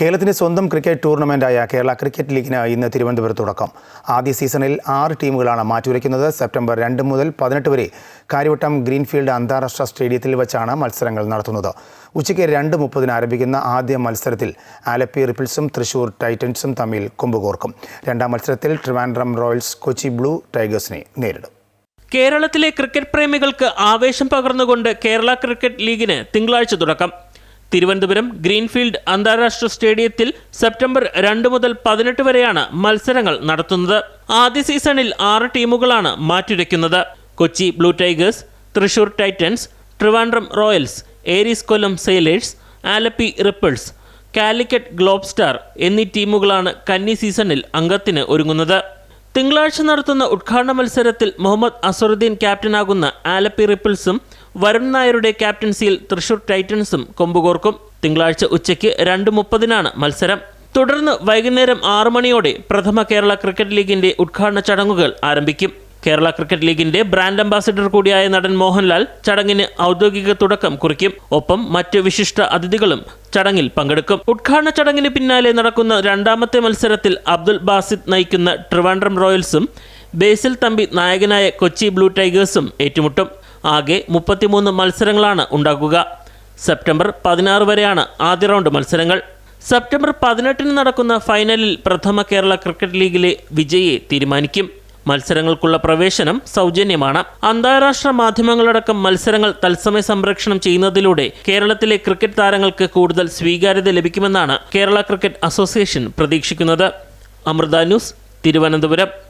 കേരളത്തിന്റെ സ്വന്തം cricket ടൂർണമെന്റായ Kerala cricket ലീഗിന് ഇന്ന് തിരുവനന്തപുരത്ത് തുടക്കം. ആദ്യ സീസണിൽ ആറ് ടീമുകളാണ് മാറ്റുരയ്ക്കുന്നത്. സെപ്റ്റംബർ രണ്ട് മുതൽ പതിനെട്ട് വരെ കാര്യവട്ടം ഗ്രീൻഫീൽഡ് അന്താരാഷ്ട്ര സ്റ്റേഡിയത്തിൽ വെച്ചാണ് മത്സരങ്ങൾ നടത്തുന്നത്. ഉച്ചയ്ക്ക് രണ്ട് മുപ്പതിന് ആരംഭിക്കുന്ന ആദ്യ മത്സരത്തിൽ ആലപ്പി റിപ്പിൾസും തൃശൂർ ടൈറ്റൻസും തമ്മിൽ കൊമ്പുകോർക്കും. രണ്ടാം മത്സരത്തിൽ ട്രിവാൻഡ്രം റോയൽസ് കൊച്ചി ബ്ലൂ ടൈഗേഴ്സിനെ നേരിടും. കേരളത്തിലെ ക്രിക്കറ്റ് പ്രേമികൾക്ക് ആവേശം പകർന്നുകൊണ്ട് കേരള ക്രിക്കറ്റ് ലീഗിന് തിങ്കളാഴ്ച തുടക്കം. തിരുവനന്തപുരം ഗ്രീൻഫീൽഡ് അന്താരാഷ്ട്ര സ്റ്റേഡിയത്തിൽ സെപ്റ്റംബർ രണ്ട് മുതൽ പതിനെട്ട് വരെയാണ് മത്സരങ്ങൾ നടത്തുന്നത്. ആദ്യ സീസണിൽ ആറ് ടീമുകളാണ് മാറ്റുരയ്ക്കുന്നത്. Kochi Blue Tigers Thrissur Titans Trivandrum Royals Aries Kollam Sailors Alleppey Ripples Calicut Globe Star എന്നീ ടീമുകളാണ് കന്നി സീസണിൽ അംഗത്തിന് ഒരുങ്ങുന്നത്. തിങ്കളാഴ്ച നടത്തുന്ന ഉദ്ഘാടന മത്സരത്തിൽ മുഹമ്മദ് അസറുദ്ദീൻ ക്യാപ്റ്റനാകുന്ന ആലപ്പി റിപ്പിൾസും വരുൺ നായരുടെ ക്യാപ്റ്റൻസിയിൽ തൃശൂർ ടൈറ്റൻസും കൊമ്പുകോർക്കും. തിങ്കളാഴ്ച ഉച്ചയ്ക്ക് രണ്ട് മുപ്പതിനാണ് മത്സരം. തുടർന്ന് വൈകുന്നേരം ആറു മണിയോടെ പ്രഥമ കേരള ക്രിക്കറ്റ് ലീഗിന്റെ ഉദ്ഘാടന ചടങ്ങുകൾ ആരംഭിക്കും. കേരള ക്രിക്കറ്റ് ലീഗിന്റെ ബ്രാൻഡ് അംബാസിഡർ കൂടിയായ നടൻ മോഹൻലാൽ ചടങ്ങിന് ഔദ്യോഗിക തുടക്കം കുറിക്കും. ഒപ്പം മറ്റ് വിശിഷ്ട അതിഥികളും ചടങ്ങിൽ പങ്കെടുക്കും. ഉദ്ഘാടന ചടങ്ങിന് പിന്നാലെ നടക്കുന്ന രണ്ടാമത്തെ മത്സരത്തിൽ അബ്ദുൾ ബാസിദ് നയിക്കുന്ന ട്രിവാൻഡ്രം റോയൽസും ബേസിൽ തമ്പി നായകനായ കൊച്ചി ബ്ലൂ ടൈഗേഴ്സും ഏറ്റുമുട്ടും. ആകെ മുപ്പത്തിമൂന്ന് മത്സരങ്ങളാണ് ഉണ്ടാകുക. സെപ്റ്റംബർ പതിനാറ് വരെയാണ് ആദ്യ റൗണ്ട് മത്സരങ്ങൾ. സെപ്റ്റംബർ പതിനെട്ടിന് നടക്കുന്ന ഫൈനലിൽ പ്രഥമ കേരള ക്രിക്കറ്റ് ലീഗിലെ വിജയിയെ തീരുമാനിക്കും. മത്സരങ്ങൾക്കുള്ള പ്രവേശനം സൗജന്യമാണ്. അന്താരാഷ്ട്ര മാധ്യമങ്ങളടക്കം മത്സരങ്ങൾ തത്സമയ സംപ്രേക്ഷണം ചെയ്യുന്നതിലൂടെ കേരളത്തിലെ ക്രിക്കറ്റ് താരങ്ങൾക്ക് കൂടുതൽ സ്വീകാര്യത ലഭിക്കുമെന്നാണ് കേരള ക്രിക്കറ്റ് അസോസിയേഷൻ പ്രതീക്ഷിക്കുന്നത്. അമൃത ന്യൂസ് തിരുവനന്തപുരം.